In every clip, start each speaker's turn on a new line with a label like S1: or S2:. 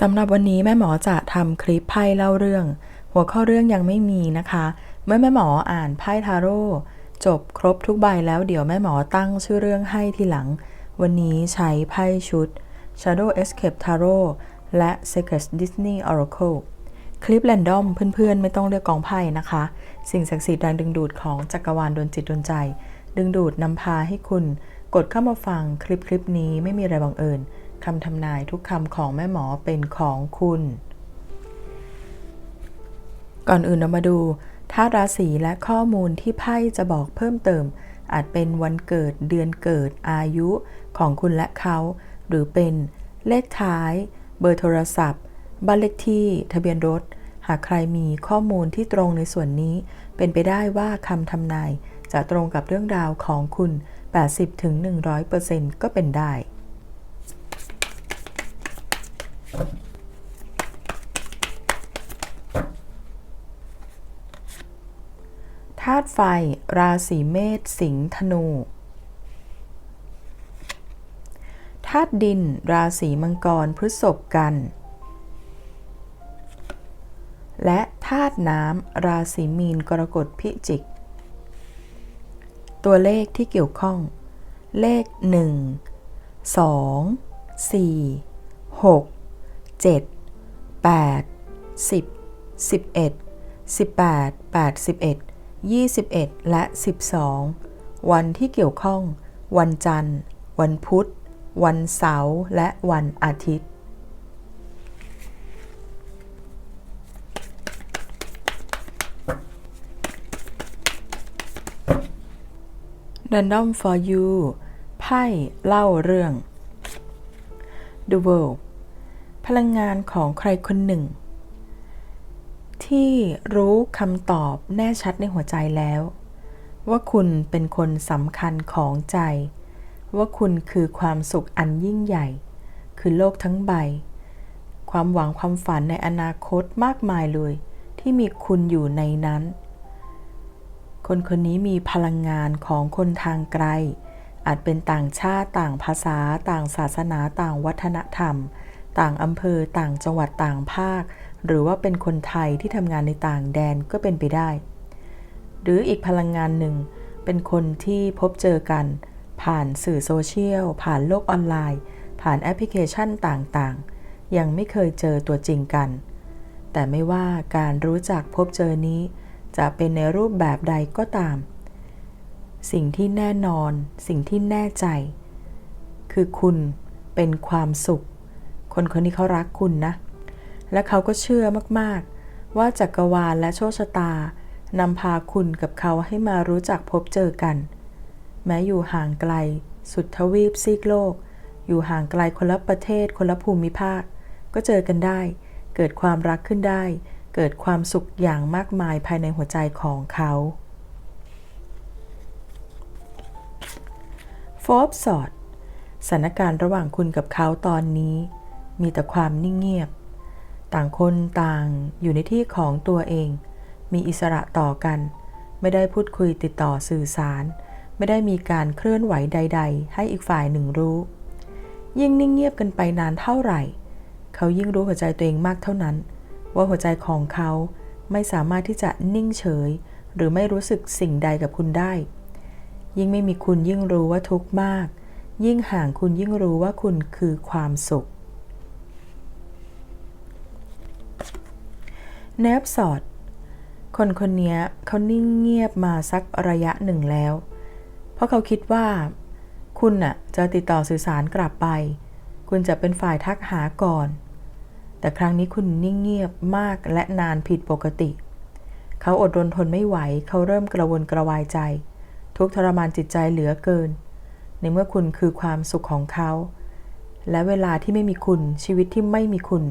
S1: สำหรับวันนี้แม่หมอจะทำคลิปไพ่เล่าเรื่อง หัวข้อเรื่องยังไม่มีนะคะ เมื่อแม่หมออ่านไพ่ทาโร่จบครบทุกใบแล้วเดี๋ยวแม่หมอตั้งชื่อเรื่องให้ทีหลัง วันนี้ใช้ไพ่ชุด Shadow Escape Tarot และ Secret Disney Oracle คลิปแรนดอมเพื่อนๆ ไม่ต้องเลือกกองไพ่นะคะ สิ่งศักดิ์สิทธิ์แรงดึงดูดของจักรวาลดนจิตดนใจ ดึงดูดนำพาให้คุณ กดเข้ามาฟังคลิปคลิปนี้ไม่มีอะไรบังเอิญ คำทำนายทุกคำของแม่หมอเป็นของคุณ ก่อนอื่นเรามาดูธาตุราศีและข้อมูลที่ไพ่จะบอกเพิ่มเติม อาจเป็นวันเกิดเดือนเกิดอายุของคุณและเขา หรือเป็นเลขท้าย เบอร์โทรศัพท์บ้านเลขที่ ทะเบียนรถ หากใครมีข้อมูลที่ตรงในส่วนนี้ เป็นไปได้ว่าคำทำนายจะตรงกับเรื่องราวของคุณ 80-100%ก็เป็นได้ ตุไฟ ราศีเมษสิงห์ธนูธาตุดิน ราศีมังกรพฤษภกัน และธาตุน้ำราศีมีนกรกฎพิจิก ตัวเลขที่เกี่ยวข้อง เลข 1 2 4 6 7 8 10 11 18 81 21 และ 12 วันที่เกี่ยวข้อง วันจันทร์ วันพุธ วันเสาร์และวันอาทิตย์ Random for you ไพ่เล่าเรื่อง The World พลังงานของใครคนหนึ่ง ที่รู้คำตอบแน่ชัดในหัวใจแล้ว ว่าคุณเป็นคนสำคัญของใจ ว่าคุณคือความสุขอันยิ่งใหญ่ คือโลกทั้งใบ ความหวังความฝันในอนาคตมากมายเลย ที่มีคุณอยู่ในนั้น คนคนนี้มีพลังงานของคนทางไกล อาจเป็นต่างชาติต่างภาษา ต่างศาสนาต่างวัฒนธรรม ต่างอำเภอต่างจังหวัดต่างภาค หรือว่าเป็นคนไทยที่ทำงานในต่างแดนก็เป็นไปได้ หรืออีกพลังงานหนึ่ง เป็นคนที่พบเจอกัน ผ่านสื่อโซเชียล ผ่านโลกออนไลน์ ผ่านแอปพลิเคชันต่างๆ ยังไม่เคยเจอตัวจริงกัน แต่ไม่ว่าการรู้จักพบเจอนี้ จะเป็นในรูปแบบใดก็ตาม สิ่งที่แน่นอน สิ่งที่แน่ใจ คือคุณเป็นความสุข คนคนนี้เขารักคุณนะ และเขาก็เชื่อมากๆ ว่าจักรวาลและโชคชะตานำพาคุณกับเขาให้มารู้จักพบเจอกัน แม้อยู่ห่างไกล สุดทวีปซีกโลก อยู่ห่างไกลคนละประเทศคนละภูมิภาค ก็เจอกันได้ เกิดความรักขึ้นได้ เกิดความสุขอย่างมากมายภายในหัวใจของเขาโฟบสอดสถานการณ์ระหว่างคุณกับเขาตอนนี้ มีแต่ความนิ่งเงียบ ต่างคนต่างอยู่ในที่ของตัวเอง มีอิสระต่อกัน ไม่ได้พูดคุยติดต่อสื่อสาร ไม่ได้มีการเคลื่อนไหวใด ๆ ให้อีกฝ่ายหนึ่งรู้ ยิ่งนิ่งเงียบกันไปนานเท่าไหร่ เขายิ่งรู้หัวใจตัวเองมากเท่านั้น ว่าหัวใจของเขาไม่สามารถที่จะนิ่งเฉย หรือไม่รู้สึกสิ่งใดกับคุณได้ ยิ่งไม่มีคุณยิ่งรู้ว่าทุกข์มาก ยิ่งห่างคุณยิ่งรู้ว่าคุณคือความสุข เนฟสอด คนคนนี้เขานิ่งเงียบมาสักระยะหนึ่งแล้ว เพราะเขาคิดว่า คุณน่ะจะติดต่อสื่อสารกลับไป คุณจะเป็นฝ่ายทักหาก่อน แต่ครั้งนี้คุณนิ่งเงียบมากและนานผิดปกติ เขาอดรนทนไม่ไหว เขาเริ่มกระวนกระวายใจ ทุกทรมานจิตใจเหลือเกิน ในเมื่อคุณคือความสุขของเขา และเวลาที่ไม่มีคุณชีวิตที่ไม่มีคุณ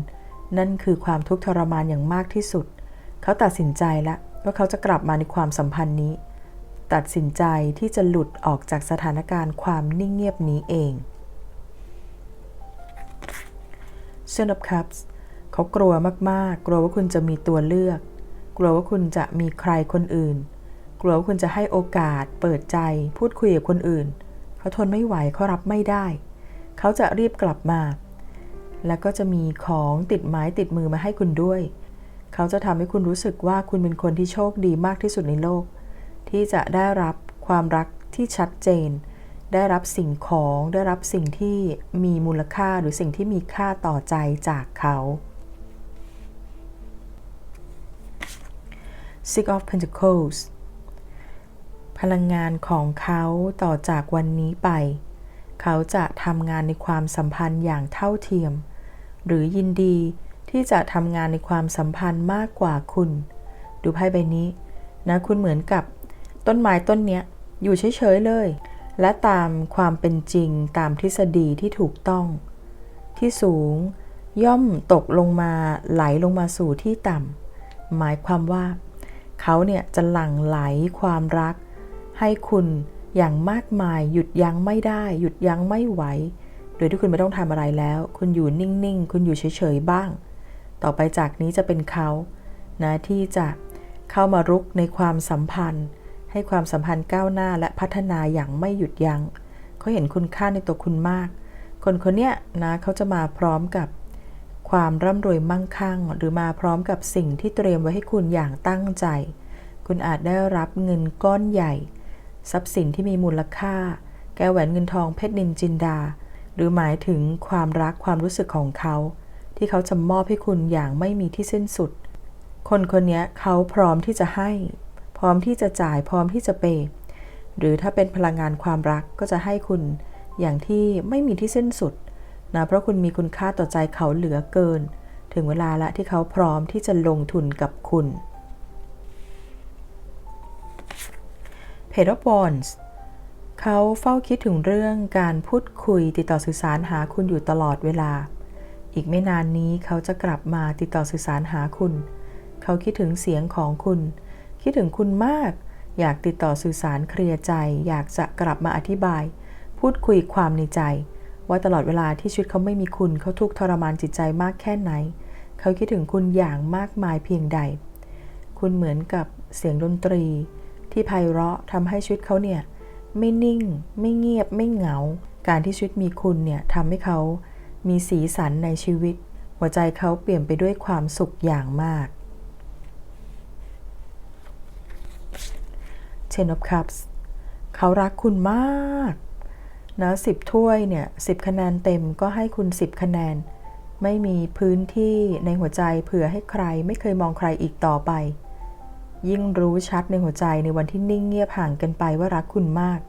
S1: นั่นคือความทุกข์ทรมานอย่างมากที่สุด เขาตัดสินใจแล้วว่าเขาจะกลับมาในความสัมพันธ์นี้ ตัดสินใจที่จะหลุดออกจากสถานการณ์ความนิ่งเงียบนี้เอง Ten of Cups เขากลัวมากๆ กลัวว่าคุณจะมีตัวเลือก กลัวว่าคุณจะมีใครคนอื่น กลัวว่าคุณจะให้โอกาส เปิดใจ พูดคุยกับคนอื่น เขาทนไม่ไหวเขารับไม่ได้ เขาจะรีบกลับมา แล้วก็จะมีของติดไม้ติดมือมาให้คุณด้วย เขาจะทำให้คุณรู้สึกว่าคุณเป็นคนที่โชคดีมากที่สุดในโลก ที่จะได้รับความรักที่ชัดเจน ได้รับสิ่งของได้รับสิ่งที่มีมูลค่าหรือสิ่งที่มีค่าต่อใจจากเขา Six of Pentacles พลังงานของเขาต่อจากวันนี้ไป เขาจะทำงานในความสัมพันธ์อย่างเท่าเทียม หรือยินดีที่จะทำงานในความสัมพันธ์มากกว่าคุณ ดูไพ่ใบนี้นะคุณเหมือนกับต้นไม้ต้นเนี้ยอยู่เฉยๆเลย และตามความเป็นจริงตามทฤษฎีที่ถูกต้อง ที่สูงย่อมตกลงมาไหลลงมาสู่ที่ต่ำหมายความว่า เขาเนี่ยจะหลั่งไหลความรัก ให้คุณอย่างมากมายหยุดยั้งไม่ได้ หยุดยั้งไม่ไหว ดยที่คุณไม่ต้องทำอะไรแล้ว คุณอยู่นิ่งๆ คุณอยู่เฉยๆ บ้าง ต่อไปจากนี้จะเป็นเขานะที่จะเข้ามารุกในความสัมพันธ์ ให้ความสัมพันธ์ก้าวหน้าและพัฒนาอย่างไม่หยุดยัง้งเขาเห็นคุณค่าในตัวคุณมาก คนคนเนี้ยนะเขาจะมาพร้อมกับความร่ำรวยมั่งคั่ง หรือมาพร้อมกับสิ่งที่เตรียมไว้ให้คุณอย่างตั้งใจ คุณอาจได้รับเงินก้อนใหญ่ ทรัพย์สินที่มีมูลค่า แก้วแหวนเงินทองเพชรนินจินดา รือหมายถึงความรักความรู้สึกของเขา ที่เขาจะมอบให้คุณอย่างไม่มีที่สิ้นสุด คนคนนี้เขาพร้อมที่จะให้ พร้อมที่จะจ่ายพร้อมที่จะเปย์หรือถ้าเป็นพลังงานความรักก็จะให้คุณอย่างที่ไม่มีที่สิ้นสุดนะเพราะคุณมีคุณค่าต่อใจเขาเหลือเกิน ถึงเวลาละที่เขาพร้อมที่จะลงทุนกับคุณ p a i d of Wands เขาเฝ้าคิดถึงเรื่องการพูดคุยติดต่อสื่อสารหาคุณอยู่ตลอดเวลา อีกไม่นานนี้เขาจะกลับมาติดต่อสื่อสารหาคุณ เขาคิดถึงเสียงของคุณ คิดถึงคุณมาก อยากติดต่อสื่อสารเคลียร์ใจ อยากจะกลับมาอธิบาย พูดคุยความในใจ ว่าตลอดเวลาที่ชีวิตเขาไม่มีคุณ เขาทุกข์ทรมานจิตใจมากแค่ไหน เขาคิดถึงคุณอย่างมากมายเพียงใด คุณเหมือนกับเสียงดนตรี ที่ไพเราะทำให้ชีวิตเขาเนี่ย ไม่นิ่ง ไม่เงียบ ไม่เหงา การที่ชีวิตมีคุณเนี่ยทำให้เขามีสีสันในชีวิต หัวใจเขาเปลี่ยนไปด้วยความสุขอย่างมาก Ten of Cups เขารักคุณมากนะสิบถ้วยเนี่ยสิบคะแนนเต็มก็ให้คุณสิบคะแนน ไม่มีพื้นที่ในหัวใจเผื่อให้ใครไม่เคยมองใครอีกต่อไป ยิ่งรู้ชัดในหัวใจในวันที่นิ่งเงียบห่างกันไปว่ารักคุณมาก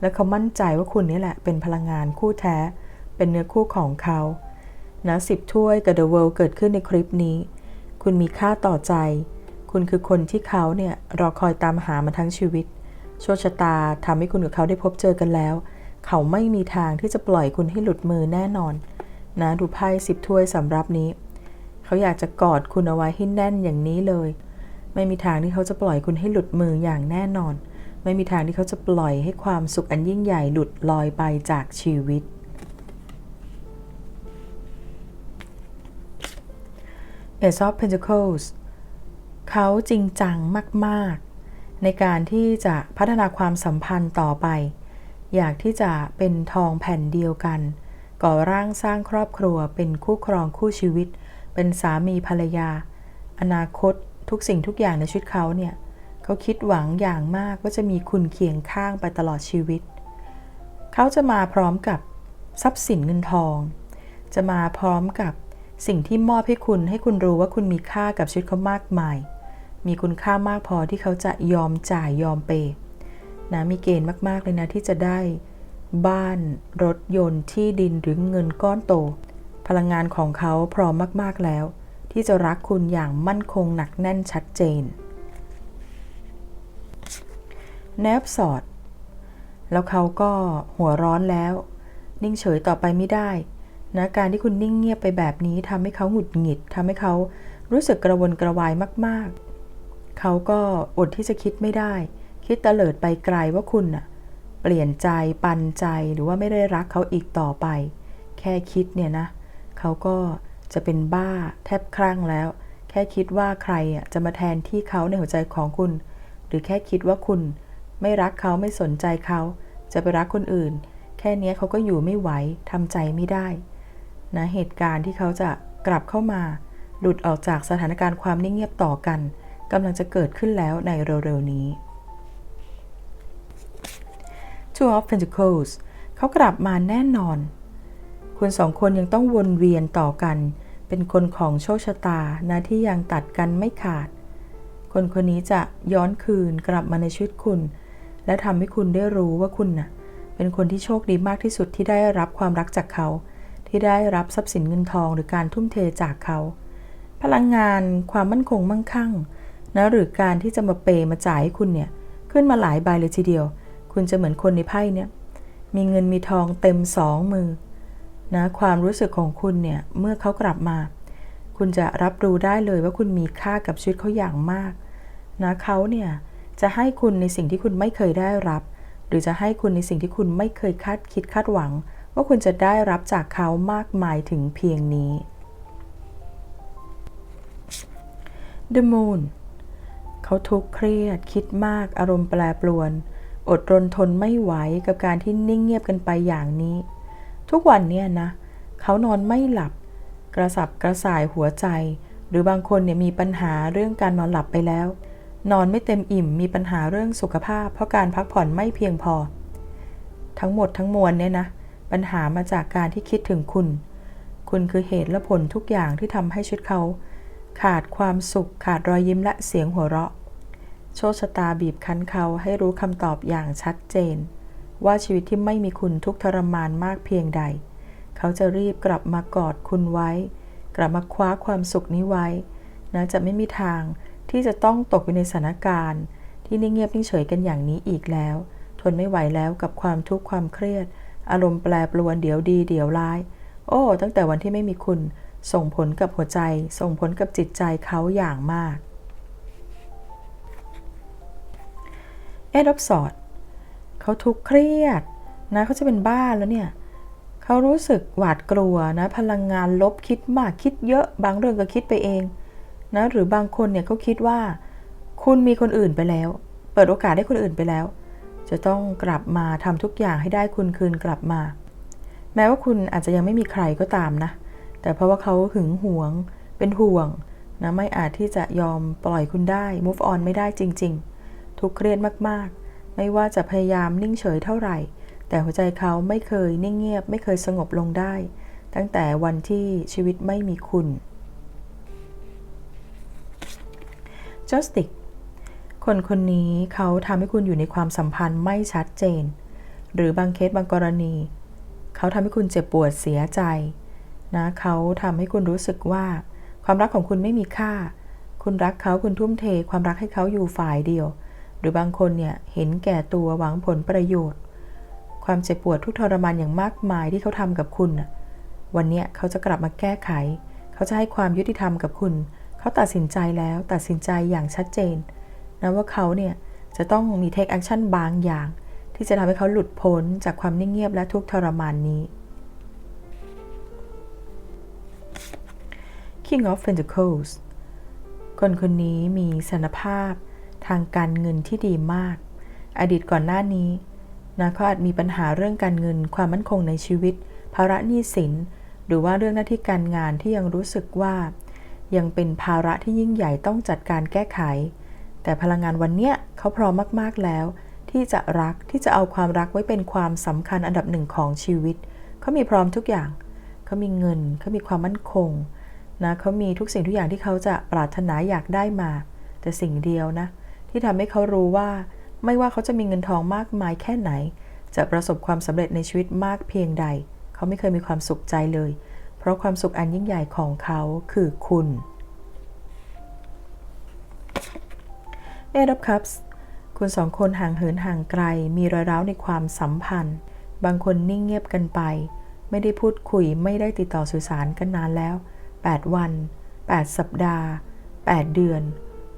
S1: และเขามั่นใจว่าคุณนี่แหละเป็นพลังงานคู่แท้ เป็นเนื้อคู่ของเขานะสิบถ้วยกับ The World เกิดขึ้นในคลิปนี้ คุณมีค่าต่อใจ คุณคือคนที่เขาเนี่ยรอคอยตามหามาทั้งชีวิต โชคชะตาทำให้คุณกับเขาได้พบเจอกันแล้ว เขาไม่มีทางที่จะปล่อยคุณให้หลุดมือแน่นอน นะดูไพ่สิบถ้วยสำรับนี้ เขาอยากจะกอดคุณเอาไว้ให้แน่นอย่างนี้เลย ไม่มีทางที่เขาจะปล่อยคุณให้หลุดมืออย่างแน่นอน ไม่มีทางที่เขาจะปล่อยให้ความสุขอันยิ่งใหญ่หลุดลอยไปจากชีวิต Ace of Pentacles เขาจริงจังมาก ๆ ในการที่จะพัฒนาความสัมพันธ์ต่อไป อยากที่จะเป็นทองแผ่นเดียวกัน ก่อร่างสร้างครอบครัวเป็นคู่ครองคู่ชีวิต เป็นสามีภรรยา อนาคต ทุกสิ่งทุกอย่างในชีวิตเขาเนี่ยเขาคิดหวังอย่างมากว่าจะมีคุณเคียงข้างไปตลอดชีวิต เขาจะมาพร้อมกับทรัพย์สินเงินทอง จะมาพร้อมกับสิ่งที่มอบให้คุณให้คุณรู้ว่าคุณมีค่ากับชีวิตเขามากมาย มีคุณค่ามากพอที่เขาจะยอมจ่ายยอมเปย์นะมีเกณฑ์มาก ๆ เลยนะที่จะได้ บ้านรถยนต์ที่ดินหรือเงินก้อนโต พลังงานของเขาพร้อมมาก ๆแล้ว ที่จะรักคุณอย่างมั่นคงหนักแน่นชัดเจน แนบสอด แล้วเขาก็หัวร้อนแล้ว นิ่งเฉยต่อไปไม่ได้นะการที่คุณนิ่งเงียบไปแบบนี้ทำให้เขาหงุดหงิดทำให้เขารู้สึกกระวนกระวายมาก ๆ เขาก็อดที่จะคิดไม่ได้ คิดเตลิดไปไกลว่าคุณน่ะเปลี่ยนใจปันใจหรือว่าไม่ได้รักเขาอีกต่อไป แค่คิดเนี่ยนะ เขาก็ จะเป็นบ้าแทบคลั่งแล้ว แค่คิดว่าใครอะจะมาแทนที่เขาในหัวใจของคุณ หรือแค่คิดว่าคุณไม่รักเขาไม่สนใจเขา จะไปรักคนอื่น แค่นี้เขาก็อยู่ไม่ไหวทำใจไม่ได้นะเหตุการณ์ที่เขาจะกลับเข้ามา หลุดออกจากสถานการณ์ความนิ่งเงียบต่อกันกำลังจะเกิดขึ้นแล้วในเร็วๆนี้ Two of Pentacles เขากลับมาแน่นอน คุณสองคนยังต้องวนเวียนต่อกัน เป็นคนของโชคชะตานะที่ยังตัดกันไม่ขาด คนคนนี้จะย้อนคืนกลับมาในชีวิตคุณ และทำให้คุณได้รู้ว่าคุณน่ะ เป็นคนที่โชคดีมากที่สุดที่ได้รับความรักจากเขา ที่ได้รับทรัพย์สินเงินทองหรือการทุ่มเทจากเขา พลังงานความมั่นคงมั่งคั่งนะหรือการที่จะมาเปมาจ่ายให้คุณเนี่ยขึ้นมาหลายใบเลยทีเดียว คุณจะเหมือนคนในไพ่เนี่ยมีเงินมีทองเต็มสองมือ นะความรู้สึกของคุณเนี่ยเมื่อเขากลับมา คุณจะรับรู้ได้เลยว่าคุณมีค่ากับชีวิตเขาอย่างมากนะเขาเนี่ยจะให้คุณในสิ่งที่คุณไม่เคยได้รับ หรือจะให้คุณในสิ่งที่คุณไม่เคยคาดคิดคาดหวัง ว่าคุณจะได้รับจากเขามากมายถึงเพียงนี้ The Moon เขาทุกข์เครียด คิดมาก อารมณ์แปรปรวน อดรนทนไม่ไหวกับการที่นิ่งเงียบกันไปอย่างนี้ ทุกวันเนี่ยนะ เขานอนไม่หลับ กระสับกระส่ายหัวใจ หรือบางคนเนี่ยมีปัญหาเรื่องการนอนหลับไปแล้ว นอนไม่เต็มอิ่มมีปัญหาเรื่องสุขภาพ เพราะการพักผ่อนไม่เพียงพอ ทั้งหมดทั้งมวลเนี่ยนะ ปัญหามาจากการที่คิดถึงคุณ คุณคือเหตุและผลทุกอย่างที่ทำให้ชีวิตเขา ขาดความสุข ขาดรอยยิ้มและเสียงหัวเราะ โชคชะตาบีบคั้นเขาให้รู้คำตอบอย่างชัดเจน ว่าชีวิตที่ไม่มีคุณทุกทรมานมากเพียงใด เขาจะรีบกลับมากอดคุณไว้ กลับมาคว้าความสุขนี้ไว้นะจะไม่มีทางที่จะต้องตกอยู่ในสถานการณ์ ที่นิ่งเงียบนิ่งเฉยกันอย่างนี้อีกแล้ว ทนไม่ไหวแล้วกับความทุกข์ความเครียด อารมณ์แปรปรวนเดี๋ยวดีเดี๋ยวร้าย โอ้ ตั้งแต่วันที่ไม่มีคุณ ส่งผลกับหัวใจ ส่งผลกับจิตใจเขาอย่างมาก เอ็ดอบสอด เขาทุกข์เครียดนะเขาจะเป็นบ้าแล้วเนี่ยเขารู้สึกหวาดกลัวนะพลังงานลบคิดมากคิดเยอะบางเรื่องก็คิดไปเองนะหรือบางคนเนี่ยเขาคิดว่า คุณมีคนอื่นไปแล้ว เปิดโอกาสให้คนอื่นไปแล้ว จะต้องกลับมาทำทุกอย่างให้ได้คุณคืนกลับมา แม้ว่าคุณอาจจะยังไม่มีใครก็ตามนะ แต่เพราะว่าเขาหึงหวง เป็นห่วงนะไม่อาจที่จะยอมปล่อยคุณได้ move on ไม่ได้จริง ๆ ทุกเครียดมากๆ ไม่ว่าจะพยายามนิ่งเฉยเท่าไหร่ แต่หัวใจเขาไม่เคยนิ่งเงียบ ไม่เคยสงบลงได้ ตั้งแต่วันที่ชีวิตไม่มีคุณ Justice คนคนนี้เขาทำให้คุณอยู่ในความสัมพันธ์ไม่ชัดเจน หรือบางเคสบางกรณี เขาทำให้คุณเจ็บปวดเสียใจนะเขาทำให้คุณรู้สึกว่า ความรักของคุณไม่มีค่า คุณรักเขาคุณทุ่มเท ความรักให้เขาอยู่ฝ่ายเดียว หรือบางคนเนี่ยเห็นแก่ตัวหวังผลประโยชน์ ความเจ็บปวดทุกทรมานอย่างมากมายที่เขาทำกับคุณ วันนี้เขาจะกลับมาแก้ไข เขาจะให้ความยุติธรรมกับคุณ เขาตัดสินใจแล้วตัดสินใจอย่างชัดเจนนะว่าเขาเนี่ยจะต้องมีเทคแอคชั่นบางอย่าง ที่จะทำให้เขาหลุดพ้นจากความนิ่งเงียบและทุกทรมานนี้ King of Pentacles คนคนนี้มีสนภาพ ทางการเงินที่ดีมาก อดีตก่อนหน้านี้นะเขาอาจมีปัญหาเรื่องการเงิน ความมั่นคงในชีวิต ภาระหนี้สิน หรือว่าเรื่องหน้าที่การงานที่ยังรู้สึกว่า ยังเป็นภาระที่ยิ่งใหญ่ต้องจัดการแก้ไข แต่พลังงานวันเนี้ยเขาพร้อมมากๆแล้ว ที่จะรักที่จะเอาความรักไว้เป็นความสำคัญอันดับหนึ่งของชีวิต เขามีพร้อมทุกอย่าง เขามีเงิน เขามีความมั่นคงนะเขามีทุกสิ่งทุกอย่างที่เขาจะปรารถนาอยากได้มา แต่สิ่งเดียวนะ ที่ทำให้เขารู้ว่า ไม่ว่าเขาจะมีเงินทองมากมายแค่ไหน จะประสบความสำเร็จในชีวิตมากเพียงใด เขาไม่เคยมีความสุขใจเลย เพราะความสุขอันยิ่งใหญ่ของเขาคือคุณ Eight of Cups คุณสองคนห่างเหินห่างไกล มีรอยร้าวในความสัมพันธ์ บางคนนิ่งเงียบกันไป ไม่ได้พูดคุยไม่ได้ติดต่อสื่อสารกันนานแล้ว 8 วัน 8 สัปดาห์ 8 เดือน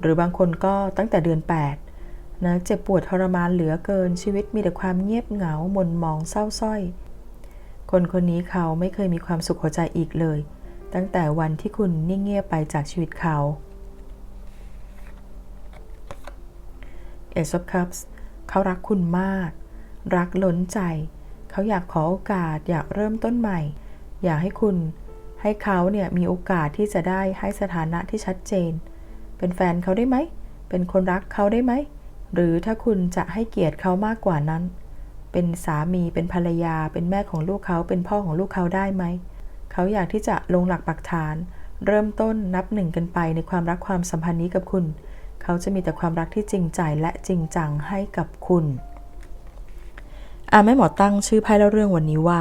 S1: หรือบางคนก็ตั้งแต่เดือน 8 นะเจ็บปวดทรมานเหลือเกินชีวิตมีแต่ความเงียบเหงาหม่นหมองเศร้าส้อย คนคนนี้เขาไม่เคยมีความสุขหัวใจอีกเลย ตั้งแต่วันที่คุณนิ่งเงียบไปจากชีวิตเขา Ace of Cups เขารักคุณมาก รักล้นใจ เขาอยากขอโอกาสอยากเริ่มต้นใหม่ อยากให้คุณให้เขาเนี่ยมีโอกาสที่จะได้ให้สถานะที่ชัดเจน เป็นแฟนเขาได้ไหม เป็นคนรักเขาได้ไหม หรือถ้าคุณจะให้เกียรติเขามากกว่านั้น เป็นสามี เป็นภรรยา เป็นแม่ของลูกเขา เป็นพ่อของลูกเขาได้ไหม เขาอยากที่จะลงหลักปักฐาน เริ่มต้นนับหนึ่งกันไปในความรักความสัมพันธ์นี้กับคุณ เขาจะมีแต่ความรักที่จริงใจและจริงจังให้กับคุณอาแม่หมอตั้งชื่อไพ่เล่าเรื่องวันนี้ว่า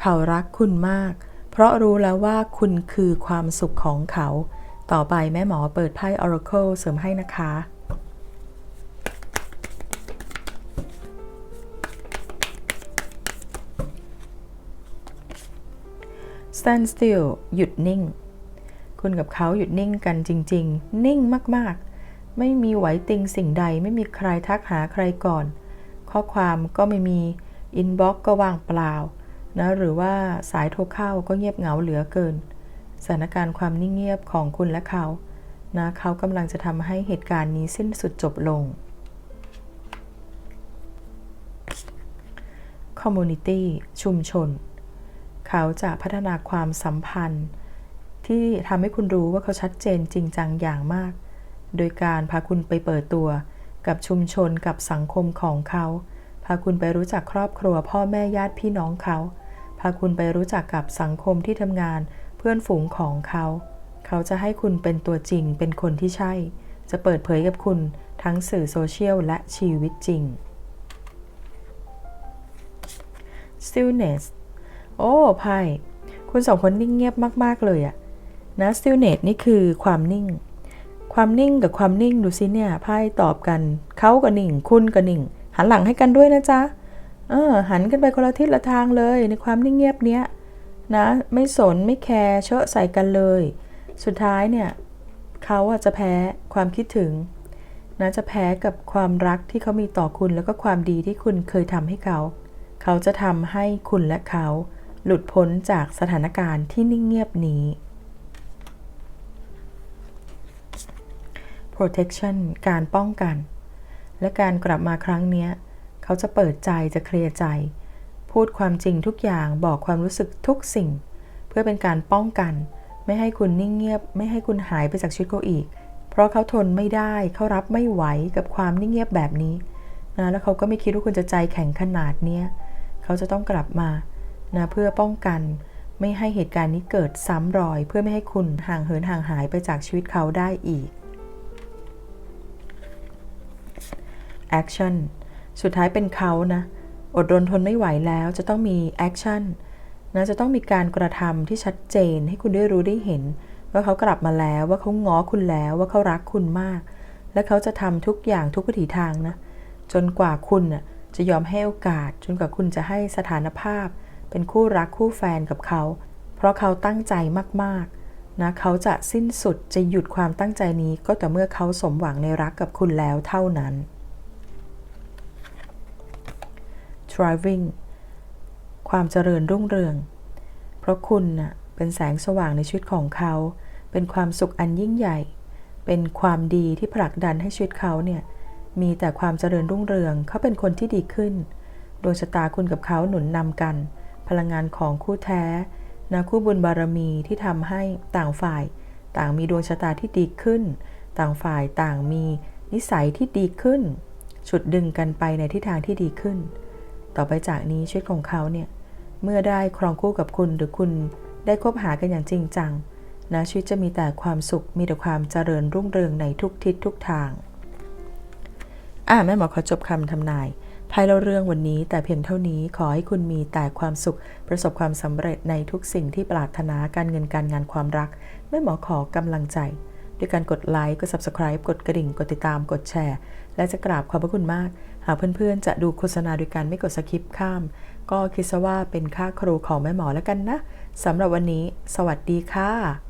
S1: เขารักคุณมาก เพราะรู้แล้วว่าคุณคือความสุขของเขา ต่อไปแม่หมอเปิดไพ่ Oracle เสริมให้นะคะ stand still หยุดนิ่ง คุณกับเขาหยุดนิ่งกันจริง ๆ นิ่งมากๆ ไม่มีไหวติงสิ่งใด ไม่มีใครทักหาใครก่อน ข้อความก็ไม่มี อินบ็อกก็ว่างเปล่า นะ หรือว่าสายโทรเข้าก็เงียบเหงาเหลือเกิน สถานการณ์ความนิ่งเงียบของคุณและเขานะเขากำลังจะทำให้เหตุการณ์นี้สิ้นสุดจบลง Community ชุมชน เขาจะพัฒนาความสัมพันธ์ ที่ทำให้คุณรู้ว่าเขาชัดเจนจริงจังอย่างมาก โดยการพาคุณไปเปิดตัว กับชุมชนกับสังคมของเขา พาคุณไปรู้จักครอบครัวพ่อแม่ญาติพี่น้องเขา พาคุณไปรู้จักกับสังคมที่ทำงาน พื่อนฝูงของเขา เขาจะให้คุณเป็นตัวจริง เป็นคนที่ใช่ จะเปิดเผยกับคุณทั้งสื่อโซเชียลและชีวิตจริง stillness โอ้ไพ่คุณสองคนนิ่งเงียบมาก ๆ เลยอะนะ stillness นี่คือความนิ่ง ความนิ่งกับความนิ่งดูสิเนี่ยไพ่ตอบกันเขาก็นิ่ง คุณก็นิ่ง หันหลังให้กันด้วยนะจ๊ะเออหันกันไปคนละทิศละทางเลยในความนิ่งเงียบเนี้ย นะ ไม่สนไม่แคร์เชอะใส่กันเลย สุดท้ายเนี่ยเขาอะจะแพ้ความคิดถึงนะจะแพ้กับความรักที่เขามีต่อคุณแล้วก็ความดีที่คุณเคยทำให้เขา เขาจะทำให้คุณและเขา หลุดพ้นจากสถานการณ์ที่นิ่งเงียบนี้ protection การป้องกัน และการกลับมาครั้งนี้ เขาจะเปิดใจจะเคลียร์ใจ พูดความจริงทุกอย่างบอกความรู้สึกทุกสิ่ง เพื่อเป็นการป้องกัน ไม่ให้คุณนิ่งเงียบ ไม่ให้คุณหายไปจากชีวิตเขาอีก เพราะเขาทนไม่ได้เขารับไม่ไหวกับความนิ่งเงียบแบบนี้นะแล้วเขาก็ไม่คิดว่าคุณจะใจแข็งขนาดเนี้ยเขาจะต้องกลับมานะเพื่อป้องกันไม่ให้เหตุการณ์นี้เกิดซ้ำรอย เพื่อไม่ให้คุณห่างเหินห่างหายไปจากชีวิตเขาได้อีก action สุดท้ายเป็นเขานะ อดรนทนไม่ไหวแล้วจะต้องมี action นนะจะต้องมีการกระทำที่ชัดเจนให้คุณได้รู้ได้เห็น ว่าเขากลับมาแล้วว่าเขาง้อคุณแล้วว่าเขารักคุณมาก และเขาจะทำทุกอย่างทุกวิถีทางนะจนกว่าคุณน่ะจะยอมให้โอกาส จนกว่าคุณจะให้สถานภาพ เป็นคู่รักคู่แฟนกับเขา เพราะเขาตั้งใจมากๆนะเขาจะสิ้นสุดจะหยุดความตั้งใจนี้ก็แต่เมื่อเขาสมหวังในรักกับคุณแล้วเท่านั้น thriving ความเจริญรุ่งเรือง เพราะคุณน่ะเป็นแสงสว่างในชีวิตของเขา เป็นความสุขอันยิ่งใหญ่ เป็นความดีที่ผลักดันให้ชีวิตเขาเนี่ยมีแต่ความเจริญรุ่งเรือง เขาเป็นคนที่ดีขึ้นดวงชะตาคุณกับเขาหนุนนำกัน พลังงานของคู่แท้นะคู่บุญบารมีที่ทำให้ต่างฝ่าย ต่างมีดวงชะตาที่ดีขึ้น ต่างฝ่ายต่างมีนิสัยที่ดีขึ้น ฉุดดึงกันไปในทิศทางที่ดีขึ้น ต่อไปจากนี้ชีวิตของเขาเนี่ยเมื่อได้ครองคู่กับคุณหรือคุณได้คบหากันอย่างจริงจังนะชีวิตจะมีแต่ความสุขมีแต่ความเจริญรุ่งเรืองในทุกทิศทุกทาง อ่าแม่หมอขอจบคำทำนายไพ่เล่าเรื่องวันนี้แต่เพียงเท่านี้ขอให้คุณมีแต่ความสุข ประสบความสำเร็จในทุกสิ่งที่ปรารถนาการเงินการงานความรัก แม่หมอขอกำลังใจ ด้วยการกดไลค์กด subscribe กดกระดิ่ง กดติดตามกดแชร์ และจะกราบขอบพระคุณมาก หากเพื่อนๆ จะดูโฆษณาโดยการไม่กดสคิปข้าม ก็คิดซะว่าเป็นค่าครูของแม่หมอแล้วกันนะสำหรับวันนี้ สวัสดีค่ะ